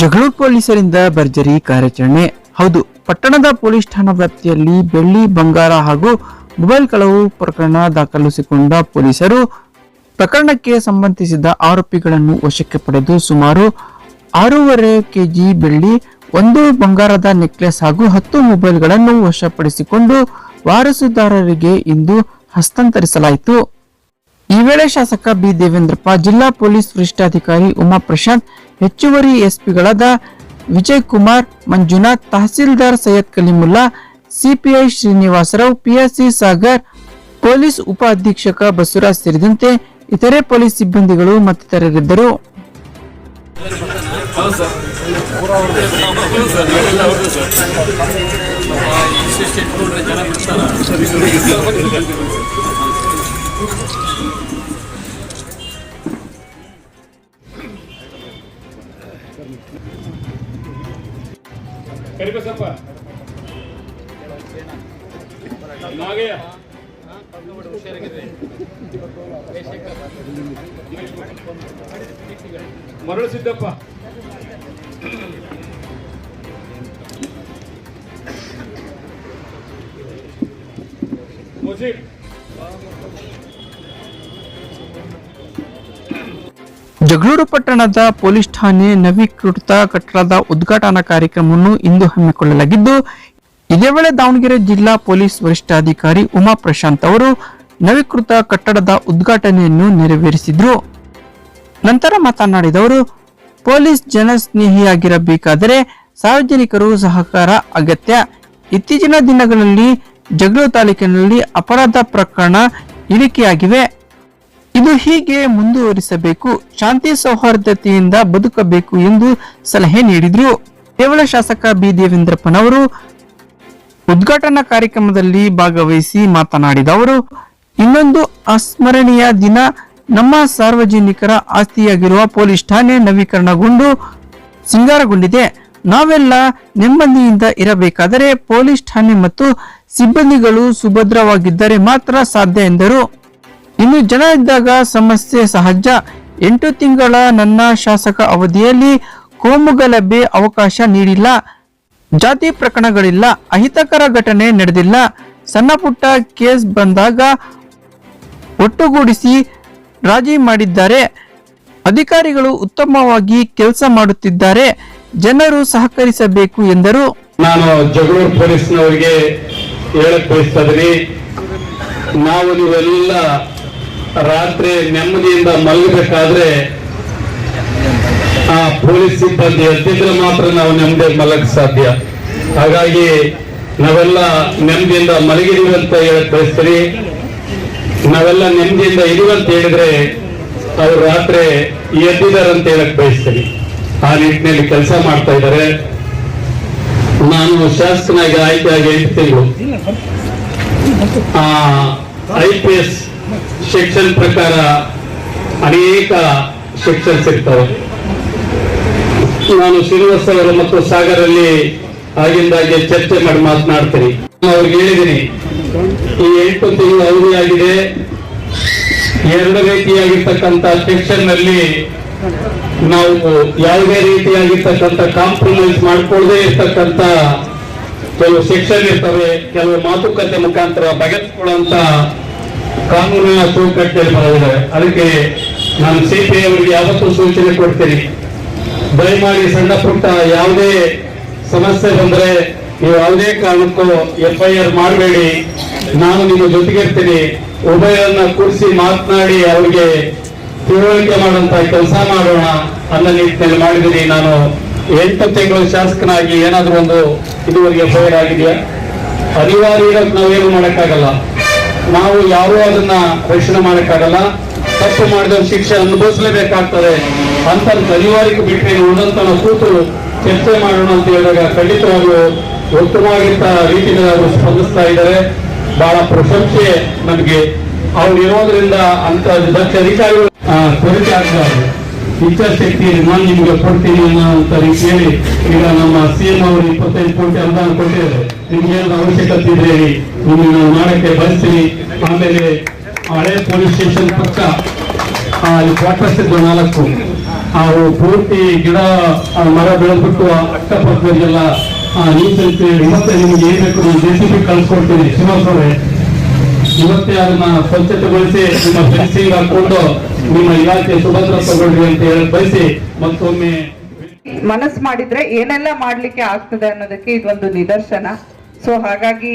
ಜಗಳೂರು ಪೊಲೀಸರಿಂದ ಭರ್ಜರಿ ಕಾರ್ಯಾಚರಣೆ. ಹೌದು, ಪಟ್ಟಣದ ಪೊಲೀಸ್ ಠಾಣಾ ವ್ಯಾಪ್ತಿಯಲ್ಲಿ ಬೆಳ್ಳಿ, ಬಂಗಾರ ಹಾಗೂ ಮೊಬೈಲ್ ಕಳವು ಪ್ರಕರಣ ದಾಖಲಿಸಿಕೊಂಡ ಪೊಲೀಸರು ಪ್ರಕರಣಕ್ಕೆ ಸಂಬಂಧಿಸಿದ ಆರೋಪಿಗಳನ್ನು ವಶಕ್ಕೆ ಪಡೆದು ಸುಮಾರು ಆರೂವರೆ ಕೆಜಿ ಬೆಳ್ಳಿ, ಒಂದು ಬಂಗಾರದ ನೆಕ್ಲೆಸ್ ಹಾಗೂ ಹತ್ತು ಮೊಬೈಲ್ಗಳನ್ನು ವಶಪಡಿಸಿಕೊಂಡು ವಾರಸುದಾರರಿಗೆ ಇಂದು ಹಸ್ತಾಂತರಿಸಲಾಯಿತು. ಈ ವೇಳೆ ಶಾಸಕ ಬಿ ದೇವೇಂದ್ರಪ್ಪ, ಜಿಲ್ಲಾ ಪೊಲೀಸ್ ವರಿಷ್ಠಾಧಿಕಾರಿ ಉಮಾ ಪ್ರಶಾಂತ್ ಹೆಚ್ಚುವರಿ ಎಸ್ಪಿಗಳಾದ Vijay Kumar Manjunath, tahsildar Syed Kalimulla, CPI Srinivasarao, PSC Sagar, police ಉಪ ಅಧೀಕ್ಷಕ ಬಸವರಾಜ್ ಸೇರಿದಂತೆ ಇತರೆ ಪೊಲೀಸ್ ಸಿಬ್ಬಂದಿಗಳು ಮತ್ತಿತರರಿದ್ದರು. ಕರಿಬಸಪ್ಪ ನಾಗಯ್ಯ. ಮರಳು ಸಿದ್ದಪ್ಪ. ಮುಜೀಬ್. ಜಗಳೂರು ಪಟ್ಟಣದ ಪೊಲೀಸ್ ಠಾಣೆ ನವೀಕೃತ ಕಟ್ಟಡದ ಉದ್ಘಾಟನಾ ಕಾರ್ಯಕ್ರಮವನ್ನು ಇಂದು ಹಮ್ಮಿಕೊಳ್ಳಲಾಗಿದ್ದು, ಇದೇ ವೇಳೆ ದಾವಣಗೆರೆ ಜಿಲ್ಲಾ ಪೊಲೀಸ್ ವರಿಷ್ಠಾಧಿಕಾರಿ ಉಮಾ ಪ್ರಶಾಂತ್ ಅವರು ನವೀಕೃತ ಕಟ್ಟಡದ ಉದ್ಘಾಟನೆಯನ್ನು ನೆರವೇರಿಸಿದ್ರು. ನಂತರ ಮಾತನಾಡಿದವರು, ಪೊಲೀಸ್ ಜನಸ್ನೇಹಿಯಾಗಿರಬೇಕಾದರೆ ಸಾರ್ವಜನಿಕರು ಸಹಕಾರ ಅಗತ್ಯ. ಇತ್ತೀಚಿನ ದಿನಗಳಲ್ಲಿ ಜಗಳೂರು ತಾಲೂಕಿನಲ್ಲಿ ಅಪರಾಧ ಪ್ರಕರಣ ಇಳಿಕೆಯಾಗಿವೆ. ಇದು ಹೀಗೆ ಮುಂದುವರಿಸಬೇಕು, ಶಾಂತಿ ಸೌಹಾರ್ದತೆಯಿಂದ ಬದುಕಬೇಕು ಎಂದು ಸಲಹೆ ನೀಡಿದರು. ಕೇವಲ ಶಾಸಕ ಬಿ. ದೇವೇಂದ್ರಪ್ಪನವರು ಉದ್ಘಾಟನಾ ಕಾರ್ಯಕ್ರಮದಲ್ಲಿ ಭಾಗವಹಿಸಿ ಮಾತನಾಡಿದ ಅವರು, ಇನ್ನೊಂದು ಅಸ್ಮರಣೀಯ ದಿನ ನಮ್ಮ ಸಾರ್ವಜನಿಕರ ಆಸ್ತಿಯಾಗಿರುವ ಪೊಲೀಸ್ ಠಾಣೆ ನವೀಕರಣಗೊಂಡು ಸಿಂಗಾರಗೊಂಡಿದೆ. ನಾವೆಲ್ಲ ನೆಮ್ಮದಿಯಿಂದ ಇರಬೇಕಾದರೆ ಪೊಲೀಸ್ ಠಾಣೆ ಮತ್ತು ಸಿಬ್ಬಂದಿಗಳು ಸುಭದ್ರವಾಗಿದ್ದರೆ ಮಾತ್ರ ಸಾಧ್ಯ ಎಂದರು. ಇನ್ನು ಜನ ಇದ್ದಾಗ ಸಮಸ್ಯೆ ಸಹಜ. ಎಂಟು ತಿಂಗಳ ನನ್ನ ಶಾಸಕ ಅವಧಿಯಲ್ಲಿ ಕೋಮುಗಲಭೆ ಅವಕಾಶ ನೀಡಿಲ್ಲ. ಜಾತಿ ಪ್ರಕರಣಗಳಿಲ್ಲ. ಅಹಿತಕರ ಘಟನೆ ನಡೆದಿಲ್ಲ. ಸಣ್ಣ ಪುಟ್ಟ ಕೇಸ್ ಬಂದಾಗ ಒಟ್ಟುಗೂಡಿಸಿ ರಾಜಿ ಮಾಡಿದ್ದಾರೆ. ಅಧಿಕಾರಿಗಳು ಉತ್ತಮವಾಗಿ ಕೆಲಸ ಮಾಡುತ್ತಿದ್ದಾರೆ. ಜನರು ಸಹಕರಿಸಬೇಕು ಎಂದರು. ನಾನು ಜಗಳೂರು ಪೊಲೀಸ್ನವರಿಗೆ ಹೇಳಕ್ ಬಯಸ್ತಾ ನಾವು ನೀವೆಲ್ಲ ರಾತ್ರಿ ನೆಮ್ಮದಿಯಿಂದ ಮಲಗಬೇಕಾದ್ರೆ ಆ ಪೊಲೀಸ್ ಸಿಬ್ಬಂದಿ ಎದ್ದಿದ್ರೆ ಮಾತ್ರ ನಾವು ನೆಮ್ಮದಿ ಮಲಗ ಸಾಧ್ಯ. ಹಾಗಾಗಿ ನಾವೆಲ್ಲ ನೆಮ್ಮದಿಯಿಂದ ಮಲಗಿದೀವಿ ಅಂತ ಹೇಳಕ್ ಬಯಸ್ತೀರಿ. ನಾವೆಲ್ಲ ನೆಮ್ಮದಿಯಿಂದ ಇದೀವಿ ಅಂತ ಹೇಳಿದ್ರೆ ಅವ್ರು ರಾತ್ರಿ ಎದ್ದಿದಾರಂತ ಹೇಳಕ್ ಬಯಸ್ತೀನಿ ಆ ನಿಟ್ಟಿನಲ್ಲಿ ಕೆಲಸ ಮಾಡ್ತಾ ಇದ್ದಾರೆ. ನಾನು ಶಾಸಕನಾಗಿ ಆಯ್ಕೆಯಾಗಿ ಎಂಟು ತಿಂಗಳು. ಐ ಪಿ ಎಸ್ ಸೆಕ್ಷನ್ ಪ್ರಕಾರ ಅನೇಕ ಸೆಕ್ಷನ್ ಇರ್ತವೆ ನಾನು ಶ್ರೀನಿವಾಸ ಅವರು ಮತ್ತು ಸಾಗರಲ್ಲಿ ಆಗಿಂದಾಗೆ ಚರ್ಚೆ ಮಾಡಿ ಮಾತನಾಡ್ತೀನಿ. ಅವ್ರಿಗೆ ಹೇಳಿದ್ದೀನಿ, ಈ ಎಂಟು ತಿಂಗಳು ಆಗಿದೆ ಎರಡು ರೀತಿಯಾಗಿರ್ತಕ್ಕಂಥ ಸೆಕ್ಷನ್ನಲ್ಲಿ ನಾವು ಯಾವುದೇ ರೀತಿಯಾಗಿರ್ತಕ್ಕಂಥ ಕಾಂಪ್ರಮೈಸ್ ಮಾಡ್ಕೊಳ್ಳದೆ ಇರ್ತಕ್ಕಂಥ ಕೆಲವು ಸೆಕ್ಷನ್ ಇರ್ತವೆ, ಕೆಲವು ಮಾತುಕತೆ ಮುಖಾಂತರ ಬಗೆಹರಿಸಿಕೊಳ್ಳುವಂತ ಕಾನೂನಿನ ಚೌಕಟ್ಟಲ್ಲಿ ಬರೋದಿದೆ ಅದಕ್ಕೆ ನಾನು ಸಿ ಪಿ ಅವರಿಗೆ ಯಾವತ್ತೂ ಸೂಚನೆ ಕೊಡ್ತೀನಿ. ದಯಮಾಡಿ ಸಣ್ಣ ಪುಟ್ಟ ಯಾವುದೇ ಸಮಸ್ಯೆ ಬಂದ್ರೆ ನೀವು ಯಾವುದೇ ಕಾರಣಕ್ಕೂ ಎಫ್ ಐ ಆರ್ ಮಾಡಬೇಡಿ. ನಾನು ನಿಮ್ಮ ಜೊತೆಗೆ ಇರ್ತೀನಿ. ಉಭಯರನ್ನ ಕೂರಿಸಿ ಮಾತನಾಡಿ ಅವರಿಗೆ ತಿಳುವಳಿಕೆ ಮಾಡುವಂತ ಕೆಲಸ ಮಾಡೋಣ ಅನ್ನೋ ನಿಟ್ಟಿನಲ್ಲಿ ಮಾಡಿದ್ದೀನಿ. ನಾನು ಎಂಟು ತಿಂಗಳು ಶಾಸಕನಾಗಿ ಏನಾದರೂ ಒಂದು ಇದುವರೆಗೆ ಎಫ್ ಐ ಆರ್ ಆಗಿದೆಯಾ? ಅನಿವಾರ್ಯ ನಾವೇನು ಮಾಡಕ್ಕಾಗಲ್ಲ. ನಾವು ಯಾರೂ ಅದನ್ನ ಘೋಷಣೆ ಮಾಡೋಕ್ಕಾಗಲ್ಲ, ತಪ್ಪು ಮಾಡಿದವ್ರ ಶಿಕ್ಷೆ ಅನುಭವಿಸಲೇಬೇಕಾಗ್ತದೆ ಅಂತ ಅನಿವಾರ್ಯಕ್ಕೆ ಬಿಟ್ಟರೆ ಉಳಿದಂತ ನಾವು ಕೂತು ಚರ್ಚೆ ಮಾಡೋಣ ಅಂತ ಹೇಳಿದಾಗ ಖಂಡಿತವಾಗ್ಲೂ ಉತ್ತಮವಾಗಿದ್ದ ರೀತಿಯಲ್ಲಿ ಅವರು ಸ್ಪಂದಿಸ್ತಾ ಇದ್ದಾರೆ. ಬಹಳ ಪ್ರಶಂಸೆ ನಮಗೆ. ಅವ್ರು ಇರೋದ್ರಿಂದ ಅಂತ ದಕ್ಷ ಅಧಿಕಾರಿಗಳು ಕೊರತೆ ಆಗಬಾರ್ದು ಇಚ್ಛಾಶಕ್ತಿ ನಾನು ನಿಮಗೆ ಕೊಡ್ತೀನಿ ಅನ್ನೋ ರೀತಿಯಲ್ಲಿ ಈಗ ನಮ್ಮ ಸಿಎಂ ಅವರು ಇಪ್ಪತ್ತೈದು ಕೋಟಿ ಅನುದಾನ ಕೊಟ್ಟಿದ್ದಾರೆ. ನಿಮ್ಗೆ ಏನಾದ್ರು ಅವಶ್ಯಕತೆ ಇದ್ರೆ ಹೇಳಿ. ನಿಮ್ಗೆ ನಾವು ಮಾಡಕ್ಕೆ ಬಯಸ್ತೀನಿ. ಆಮೇಲೆ ಹಳೆ ಪೊಲೀಸ್ ಸ್ಟೇಷನ್ ಪಕ್ಕ ಅಲ್ಲಿ ಕ್ವಾರ್ಟರ್ಸ್ ಇದ್ದು ನಾಲ್ಕು. ಅವು ಪೂರ್ತಿ ಗಿಡ ಮರ ಬೆಳೆದ್ಬಿಟ್ಟು ಅಕ್ಕಪಕ್ಕದವರಿಗೆಲ್ಲ ಮತ್ತೆ ನಿಮ್ಗೆ ಏನ್ ಬೇಕು ಸಿ ಬಿ ಕಳ್ಸ್ಕೊಡ್ತೀನಿ. ಶ್ರೀನಿವಾಸವ್ರೆ ಇವತ್ತೇ ಅದನ್ನ ಸ್ವಚ್ಛತೆಗೊಳಿಸಿ ನಿಮ್ಮ ಫೆನ್ಸಿಂಗ್ ಹಾಕೊಂಡು ನಿಮ್ಮ ಇಲಾಖೆ ಸುಭದ್ರ ಅಂತ ಹೇಳಿ ಬಯಸಿ ಮತ್ತೊಮ್ಮೆ ಮನಸ್ ಮಾಡಿದ್ರೆ ಏನೆಲ್ಲ ಮಾಡ್ಲಿಕ್ಕೆ ಆಗ್ತದೆ ಅನ್ನೋದಕ್ಕೆ ಇದೊಂದು ನಿದರ್ಶನ. ಸೊ ಹಾಗಾಗಿ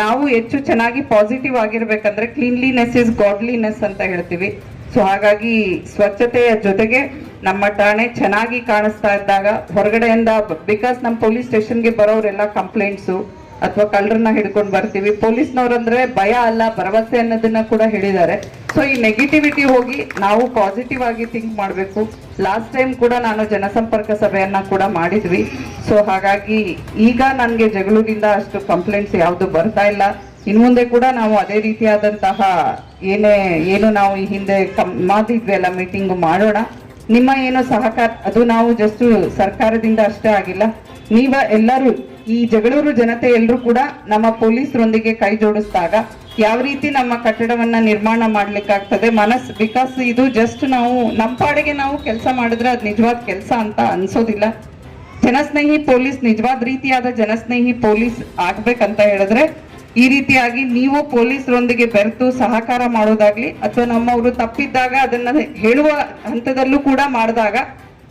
ನಾವು ಹೆಚ್ಚು ಚೆನ್ನಾಗಿ ಪಾಸಿಟಿವ್ ಆಗಿರ್ಬೇಕಂದ್ರೆ ಕ್ಲೀನ್ಲಿನೆಸ್ ಇಸ್ ಗಾಡ್ಲಿನೆಸ್ ಅಂತ ಹೇಳ್ತೀವಿ. ಸೊ ಹಾಗಾಗಿ ಸ್ವಚ್ಛತೆಯ ಜೊತೆಗೆ ನಮ್ಮ ಠಾಣೆ ಚೆನ್ನಾಗಿ ಕಾಣಿಸ್ತಾ ಇದ್ದಾಗ ಹೊರಗಡೆಯಿಂದ ಬಿಕಾಸ್ ನಮ್ಮ ಪೊಲೀಸ್ ಸ್ಟೇಷನ್ಗೆ ಬರೋರೆಲ್ಲ ಕಂಪ್ಲೇಂಟ್ಸು ಅಥವಾ ಕಳ್ಳರನ್ನ ಹಿಡ್ಕೊಂಡು ಬರ್ತೀವಿ. ಪೊಲೀಸ್ನವ್ರಂದ್ರೆ ಭಯ ಅಲ್ಲ, ಭರವಸೆ ಅನ್ನೋದನ್ನ ಕೂಡ ಹೇಳಿದ್ದಾರೆ. ಸೊ ಈ ನೆಗೆಟಿವಿಟಿ ಹೋಗಿ ನಾವು ಪಾಸಿಟಿವ್ ಆಗಿ ಥಿಂಕ್ ಮಾಡಬೇಕು. ಲಾಸ್ಟ್ ಟೈಮ್ ಕೂಡ ನಾನು ಜನಸಂಪರ್ಕ ಸಭೆಯನ್ನ ಕೂಡ ಮಾಡಿದ್ವಿ. ಸೊ ಹಾಗಾಗಿ ಈಗ ನನಗೆ ಜಗಳೂರಿಂದ ಅಷ್ಟು ಕಂಪ್ಲೇಂಟ್ಸ್ ಯಾವುದು ಬರ್ತಾ ಇಲ್ಲ. ಇನ್ನು ಮುಂದೆ ಕೂಡ ನಾವು ಅದೇ ರೀತಿಯಾದಂತಹ ಏನೇ, ಏನು ನಾವು ಈ ಹಿಂದೆ ಕಮ್, ಮಾಡಿದ್ವಿ ಅಲ್ಲ ಮೀಟಿಂಗ್ ಮಾಡೋಣ. ನಿಮ್ಮ ಏನು ಸಹಕಾರ, ಅದು ನಾವು ಜಸ್ಟ್ ಸರ್ಕಾರದಿಂದ ಅಷ್ಟೇ ಆಗಿಲ್ಲ. ನೀವ ಎಲ್ಲರೂ ಈ ಜಗಳೂರು ಜನತೆ ಎಲ್ಲರೂ ಕೂಡ ನಮ್ಮ ಪೊಲೀಸರೊಂದಿಗೆ ಕೈ ಜೋಡಿಸಿದಾಗ ಯಾವ ರೀತಿ ನಮ್ಮ ಕಟ್ಟಡವನ್ನ ನಿರ್ಮಾಣ ಮಾಡ್ಲಿಕ್ಕಾಗ್ತದೆ ಮನಸ್ ಬಿಕಾಸ್ ಇದು ಜಸ್ಟ್ ನಾವು, ನಮ್ಮ ಪಾಡಿಗೆ ನಾವು ಕೆಲಸ ಮಾಡಿದ್ರೆ ಅದು ನಿಜವಾದ ಕೆಲಸ ಅಂತ ಅನ್ಸೋದಿಲ್ಲ. ಜನಸ್ನೇಹಿ ಪೊಲೀಸ್ ನಿಜವಾದ ರೀತಿಯಾದ ಜನಸ್ನೇಹಿ ಪೊಲೀಸ್ ಆಗ್ಬೇಕಂತ ಹೇಳಿದ್ರೆ, ಈ ರೀತಿಯಾಗಿ ನೀವು ಪೊಲೀಸರೊಂದಿಗೆ ಬೆರೆತು ಸಹಕಾರ ಮಾಡೋದಾಗ್ಲಿ ಅಥವಾ ನಮ್ಮವರು ತಪ್ಪಿದ್ದಾಗ ಅದನ್ನ ಹೇಳುವ ಹಂತದಲ್ಲೂ ಕೂಡ ಮಾಡಿದಾಗ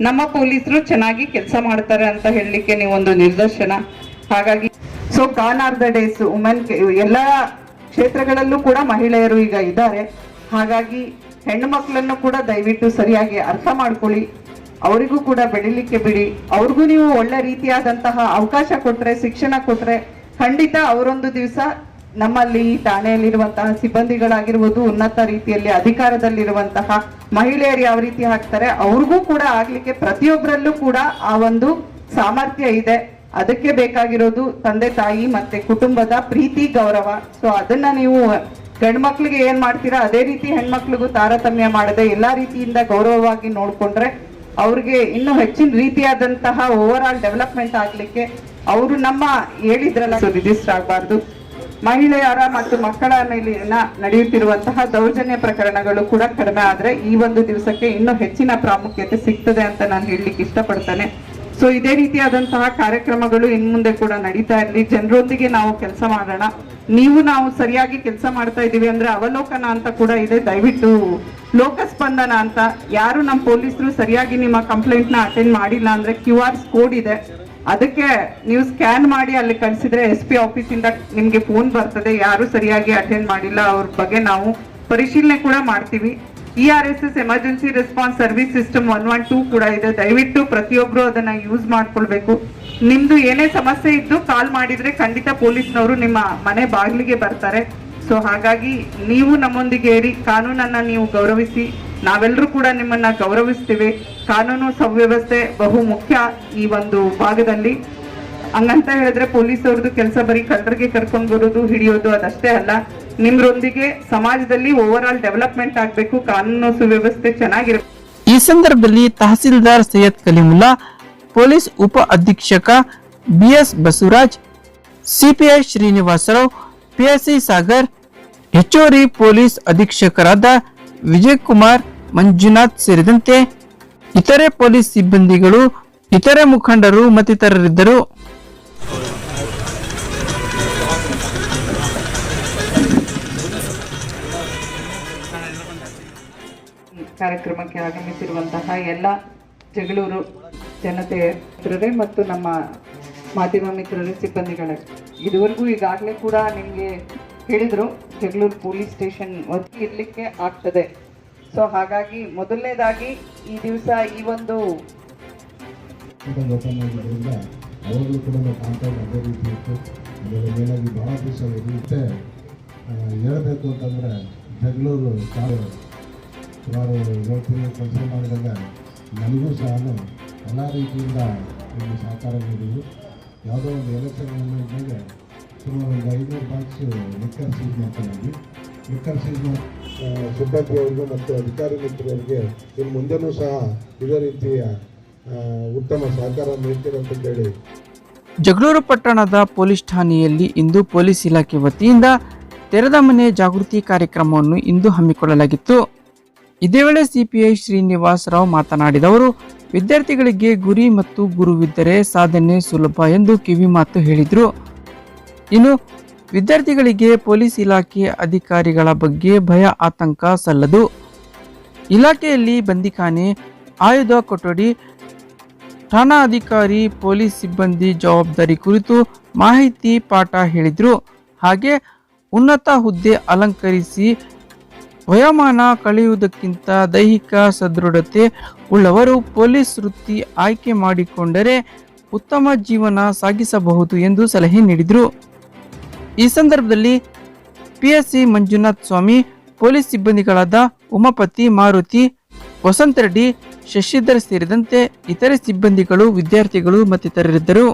ನಮ್ಮ ಪೊಲೀಸರು ಚೆನ್ನಾಗಿ ಕೆಲಸ ಮಾಡ್ತಾರೆ ಅಂತ ಹೇಳಲಿಕ್ಕೆ ನೀವೊಂದು ನಿದರ್ಶನ ಹಾಗಾಗಿ so gone are the days women ಎಲ್ಲ ಕ್ಷೇತ್ರಗಳಲ್ಲೂ ಕೂಡ ಮಹಿಳೆಯರು ಈಗ ಇದ್ದಾರೆ. ಹಾಗಾಗಿ ಹೆಣ್ಣು ಮಕ್ಕಳನ್ನು ಕೂಡ ದಯವಿಟ್ಟು ಸರಿಯಾಗಿ ಅರ್ಥ ಮಾಡ್ಕೊಳ್ಳಿ. ಅವರಿಗೂ ಕೂಡ ಬೆಳಿಲಿಕ್ಕೆ ಬಿಡಿ. ಅವ್ರಿಗೂ ನೀವು ಒಳ್ಳೆ ರೀತಿಯಾದಂತಹ ಅವಕಾಶ ಕೊಟ್ರೆ, ಶಿಕ್ಷಣ ಕೊಟ್ರೆ ಖಂಡಿತ ಅವರೊಂದು ದಿವಸ ನಮ್ಮಲ್ಲಿ ಠಾಣೆಯಲ್ಲಿರುವಂತಹ ಸಿಬ್ಬಂದಿಗಳಾಗಿರ್ಬೋದು, ಉನ್ನತ ರೀತಿಯಲ್ಲಿ ಅಧಿಕಾರದಲ್ಲಿರುವಂತಹ ಮಹಿಳೆಯರು ಯಾವ ರೀತಿ ಹಾಕ್ತಾರೆ, ಅವ್ರಿಗೂ ಕೂಡ ಆಗ್ಲಿಕ್ಕೆ ಪ್ರತಿಯೊಬ್ಬರಲ್ಲೂ ಕೂಡ ಆ ಒಂದು ಸಾಮರ್ಥ್ಯ ಇದೆ. ಅದಕ್ಕೆ ಬೇಕಾಗಿರೋದು ತಂದೆ ತಾಯಿ ಮತ್ತೆ ಕುಟುಂಬದ ಪ್ರೀತಿ, ಗೌರವ. ಸೊ ಅದನ್ನ ನೀವು ಗಂಡ್ಮಕ್ಳಿಗೆ ಏನ್ ಮಾಡ್ತೀರಾ? ಅದೇ ರೀತಿ ಹೆಣ್ಮಕ್ಳಿಗೂ ತಾರತಮ್ಯ ಮಾಡದೆ ಎಲ್ಲಾ ರೀತಿಯಿಂದ ಗೌರವವಾಗಿ ನೋಡ್ಕೊಂಡ್ರೆ ಅವ್ರಿಗೆ ಇನ್ನು ಹೆಚ್ಚಿನ ರೀತಿಯಾದಂತಹ ಓವರ್ ಆಲ್ ಡೆವಲಪ್ಮೆಂಟ್ ಆಗ್ಲಿಕ್ಕೆ ಅವರು ನಮ್ಮ ಹೇಳಿದ್ರಲ್ಲ ರಿಜಿಸ್ಟರ್ ಆಗಬಾರ್ದು. ಮಹಿಳೆಯರ ಮತ್ತು ಮಕ್ಕಳ ಮೇಲೆ ನಡೆಯುತ್ತಿರುವಂತಹ ದೌರ್ಜನ್ಯ ಪ್ರಕರಣಗಳು ಕೂಡ ಕಡಿಮೆ ಆದ್ರೆ ಈ ಒಂದು ದಿವಸಕ್ಕೆ ಇನ್ನೂ ಹೆಚ್ಚಿನ ಪ್ರಾಮುಖ್ಯತೆ ಸಿಗ್ತದೆ ಅಂತ ನಾನು ಹೇಳಲಿಕ್ಕೆ ಇಷ್ಟಪಡ್ತೇನೆ. ಸೊ ಇದೇ ರೀತಿಯಾದಂತಹ ಕಾರ್ಯಕ್ರಮಗಳು ಇನ್ ಮುಂದೆ ಕೂಡ ನಡೀತಾ ಇರಲಿ. ಜನರೊಂದಿಗೆ ನಾವು ಕೆಲಸ ಮಾಡೋಣ. ನೀವು ನಾವು ಸರಿಯಾಗಿ ಕೆಲಸ ಮಾಡ್ತಾ ಇದ್ದೀವಿ ಅಂದ್ರೆ ಅವಲೋಕನ ಅಂತ ಕೂಡ ಇದೆ. ದಯವಿಟ್ಟು ಲೋಕಸ್ಪಂದನ ಅಂತ. ಯಾರು ನಮ್ಮ ಪೊಲೀಸರು ಸರಿಯಾಗಿ ನಿಮ್ಮ ಕಂಪ್ಲೇಂಟ್ನ ಅಟೆಂಡ್ ಮಾಡಿಲ್ಲ ಅಂದ್ರೆ ಕ್ಯೂ ಆರ್ ಕೋಡ್ ಇದೆ. ಅದಕ್ಕೆ ನೀವು ಸ್ಕ್ಯಾನ್ ಮಾಡಿ ಅಲ್ಲಿ ಕಳಿಸಿದ್ರೆ ಎಸ್ ಪಿ ಆಫೀಸಿಂದ ನಿಮ್ಗೆ ಫೋನ್ ಬರ್ತದೆ. ಯಾರು ಸರಿಯಾಗಿ ಅಟೆಂಡ್ ಮಾಡಿಲ್ಲ, ಅವ್ರ ಬಗ್ಗೆ ನಾವು ಪರಿಶೀಲನೆ ಕೂಡ ಮಾಡ್ತೀವಿ. E R S S emergency response service system one one two ಕೂಡ ಇದೆ. ದಯವಿಟ್ಟು ಪ್ರತಿಯೊಬ್ರು ಅದನ್ನ ಯೂಸ್ ಮಾಡ್ಕೊಳ್ಬೇಕು. ನಿಮ್ದು ಏನೇ ಸಮಸ್ಯೆ ಇದ್ದು ಕಾಲ್ ಮಾಡಿದ್ರೆ ಖಂಡಿತ ಪೊಲೀಸ್ನವರು ನಿಮ್ಮ ಮನೆ ಬಾಗಿಲಿಗೆ ಬರ್ತಾರೆ. ಸೊ ಹಾಗಾಗಿ ನೀವು ನಮ್ಮೊಂದಿಗೆ ಹೇಳಿ ಕಾನೂನನ್ನ ನೀವು ಗೌರವಿಸಿ. ನಾವೆಲ್ಲರೂ ಕೂಡ ನಿಮ್ಮನ್ನ ಗೌರವಿಸ್ತೀವಿ. ಕಾನೂನು ಸವ್ಯವಸ್ಥೆ ಬಹು ಮುಖ್ಯ ಈ ಒಂದು ಭಾಗದಲ್ಲಿ. ಹಂಗಂತ ಹೇಳಿದ್ರೆ ಪೊಲೀಸ್ ಅವ್ರದ್ದು ಕೆಲಸ ಬರೀ ಕಳ್ಳರಿಗೆ ಕರ್ಕೊಂಡು ಬರೋದು, ಹಿಡಿಯೋದು ಅದಷ್ಟೇ ಅಲ್ಲ. ನಿಮ್ರೊಂದಿಗೆ ಸಮಾಜದಲ್ಲಿ ಓವರ್ ಆಲ್ ಡೆವಲಪ್ಮೆಂಟ್ ಆಗಬೇಕು, ಕಾನೂನು ಸುವ್ಯವಸ್ಥೆ ಚೆನ್ನಾಗಿರಬೇಕು. ಈ ಸಂದರ್ಭದಲ್ಲಿ ತಹಸೀಲ್ದಾರ್ ಸೈಯದ್ ಕಲಿಮುಲ್ಲಾ, ಪೊಲೀಸ್ ಉಪ ಅಧೀಕ್ಷಕ BS Basavaraj, CPI Srinivasrao, PSI Sagar, ಹೆಚ್ಚುವರಿ ಪೊಲೀಸ್ ಅಧೀಕ್ಷಕರಾದ ವಿಜಯ್ ಕುಮಾರ್ ಮಂಜುನಾಥ್ ಸೇರಿದಂತೆ ಇತರೆ ಪೊಲೀಸ್ ಸಿಬ್ಬಂದಿಗಳು, ಇತರೆ ಮುಖಂಡರು ಮತ್ತಿತರರಿದ್ದರು. ಕಾರ್ಯಕ್ರಮಕ್ಕೆ ಆಗಮಿಸಿರುವಂತಹ ಎಲ್ಲ ಜಗಳೂರು ಜನತೆ ಮಿತ್ರರೇ ಮತ್ತು ನಮ್ಮ ಮಾಧ್ಯಮ ಮಿತ್ರರೇ, ಸಿಬ್ಬಂದಿಗಳೇ. ಇದುವರೆಗೂ ಈಗಾಗಲೇ ಕೂಡ ನಿಮಗೆ ಹೇಳಿದರು, ಜಗಳೂರು ಪೊಲೀಸ್ ಸ್ಟೇಷನ್ ಒತ್ತಿ ಇರಲಿಕ್ಕೆ ಆಗ್ತದೆ. ಸೊ ಹಾಗಾಗಿ ಮೊದಲನೇದಾಗಿ ಈ ದಿವಸ ಈ ಒಂದು ಓಪನ್ ಕೂಡ ಕಾಂಟ್ಯಾಕ್ಟ್ ಅದೇ ರೀತಿ ಇತ್ತು ಆಮೇಲೆ ಮೇಲಾಗಿ ಭಾಳ ದಿವಸ ಇರುತ್ತೆ ಹೇಳಬೇಕು ಅಂತಂದರೆ ಜಗಳೂರು ಕಾರು ಸುಮಾರು ತಿಂಗಳು ಕೆಲಸ ಮಾಡಿದಾಗ ನನಗೂ ಸಹ ಎಲ್ಲ ರೀತಿಯಿಂದ ಒಂದು ಸಹಕಾರ ನೀಡಿದ್ರು. ಯಾವುದೋ ಒಂದು ಎಲೆಕ್ಷನ್ ಇದ್ದಾಗ ಸುಮಾರು ಒಂದು ಐನೂರು ಬಾಕ್ಸ್ ಲಿಕ್ಕರ್ ಸೀಸ್ ಮಾಡ್ಕೊಂಡಿದ್ವಿ ಲಿಕ್ಕರ್ ಸೀಸ್ ಸಿಬ್ಬಂದಿಯವರಿಗೂ ಮತ್ತು ಅಧಿಕಾರಿ ಮಿತ್ರರಿಗೆ ಇನ್ನು ಮುಂದೆನೂ ಸಹ ಇದೇ ರೀತಿಯ ಉತ್ತಮ ಸಹಕಾರ ನೀಡ್ತೀರಂತೇಳಿ ಜಗಳೂರು ಪಟ್ಟಣದ ಪೊಲೀಸ್ ಠಾಣೆಯಲ್ಲಿ ಇಂದು ಪೊಲೀಸ್ ಇಲಾಖೆ ವತಿಯಿಂದ ತೆರೆದ ಮನೆ ಜಾಗೃತಿ ಕಾರ್ಯಕ್ರಮವನ್ನು ಇಂದು ಹಮ್ಮಿಕೊಳ್ಳಲಾಗಿತ್ತು. ಇದೇ ವೇಳೆ ಸಿಪಿಐ ಶ್ರೀನಿವಾಸ್ ರಾವ್ ಮಾತನಾಡಿದವರು, ವಿದ್ಯಾರ್ಥಿಗಳಿಗೆ ಗುರಿ ಮತ್ತು ಗುರುವಿದ್ದರೆ ಸಾಧನೆ ಸುಲಭ ಎಂದು ಕಿವಿಮಾತು ಹೇಳಿದರು. ಇನ್ನು, ವಿದ್ಯಾರ್ಥಿಗಳಿಗೆ ಪೊಲೀಸ್ ಇಲಾಖೆ ಅಧಿಕಾರಿಗಳ ಬಗ್ಗೆ ಭಯ ಆತಂಕ ಸಲ್ಲದು. ಇಲಾಖೆಯಲ್ಲಿ ಬಂದಿಖಾನೆ ಆಯುಧ ಕೊಠಡಿ, ಠಾಣಾ ಅಧಿಕಾರಿ, ಪೊಲೀಸ್ ಸಿಬ್ಬಂದಿ ಜವಾಬ್ದಾರಿ ಕುರಿತು ಮಾಹಿತಿ ಪಾಠ ಹೇಳಿದರು. ಹಾಗೆ ಉನ್ನತ ಹುದ್ದೆ ಅಲಂಕರಿಸಿ ವಯೋಮಾನ ಕಳೆಯುವುದಕ್ಕಿಂತ ದೈಹಿಕ ಸದೃಢತೆ ಉಳ್ಳವರು ಪೊಲೀಸ್ ವೃತ್ತಿ ಆಯ್ಕೆ ಮಾಡಿಕೊಂಡರೆ ಉತ್ತಮ ಜೀವನ ಸಾಗಿಸಬಹುದು ಎಂದು ಸಲಹೆ ನೀಡಿದರು. ಈ ಸಂದರ್ಭದಲ್ಲಿ ಪಿಎಸ್ಸಿ ಮಂಜುನಾಥ್ ಸ್ವಾಮಿ, ಪೊಲೀಸ್ ಸಿಬ್ಬಂದಿಗಳಾದ ಉಮಾಪತಿ, ಮಾರುತಿ ವಸಂತ ರೆಡ್ಡಿ ಶಶಿಧರ್ ಸೇರಿದಂತೆ ಇತರೆ ಸಿಬ್ಬಂದಿಗಳು, ವಿದ್ಯಾರ್ಥಿಗಳು ಮತ್ತಿತರರಿದ್ದರು.